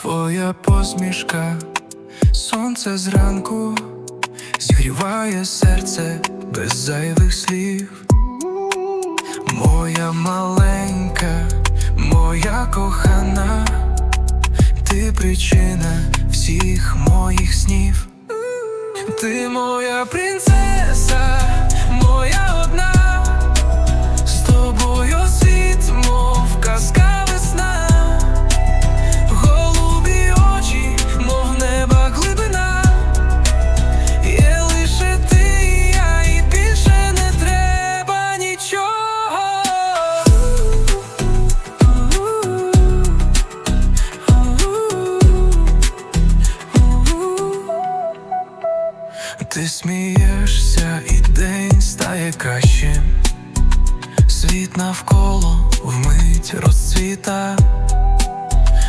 твоя посмішка, сонце зранку зігріває серце без зайвих слів. Моя маленька, моя кохана, ти причина всіх моїх снів. Ти моя принцеса, моя Ти смієшся, і день стає кращим. Світ навколо вмить розцвіта.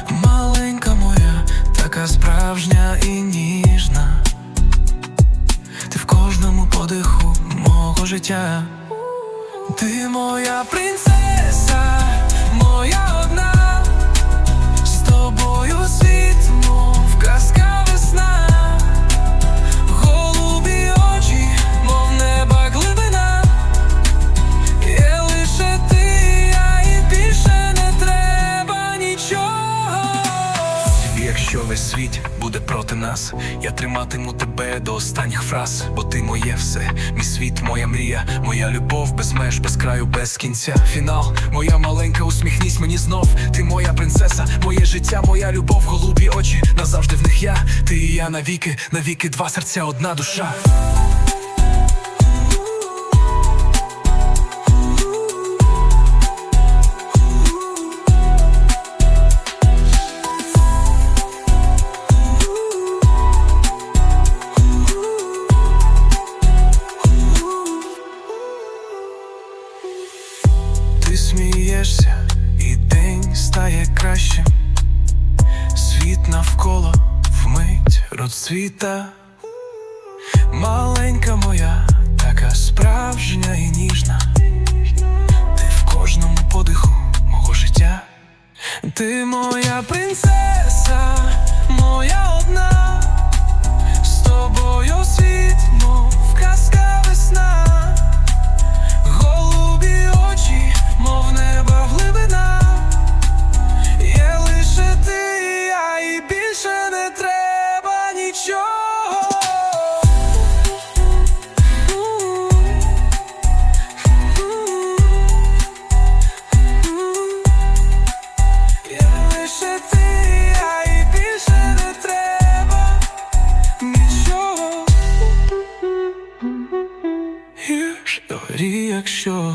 Маленька моя, така справжня і ніжна. Ти в кожному подиху мого життя. Ти моя принцеса, моя одна. Світ буде проти нас, я триматиму тебе до останніх фраз, бо ти моє все, мій світ, моя мрія, моя любов без меж, без краю, без кінця. Фінал, моя маленька, усміхнісь мені знов. Ти моя принцеса, моє життя, моя любов, голубі очі, назавжди в них я, ти і я навіки, навіки, два серця, одна душа. Смієшся, і день стає кращим. Світ навколо вмить розцвіта. Маленька моя, така справжня і ніжна. Ти в кожному подиху мого життя. Ти моя принцеса, моя одна. З тобою світ, мов Історії, якщо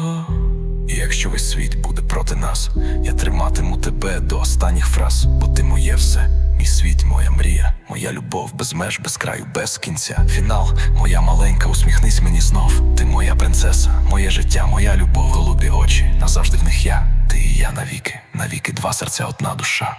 Якщо весь світ буде проти нас, я триматиму тебе до останніх фраз, бо ти моє все, мій світ, моя мрія, моя любов без меж, без краю, без кінця. Фінал, моя маленька, усміхнись мені знов. Ти моя принцеса, моє життя, моя любов, голубі очі. Назавжди в них я, ти і я навіки, навіки, два серця, одна душа.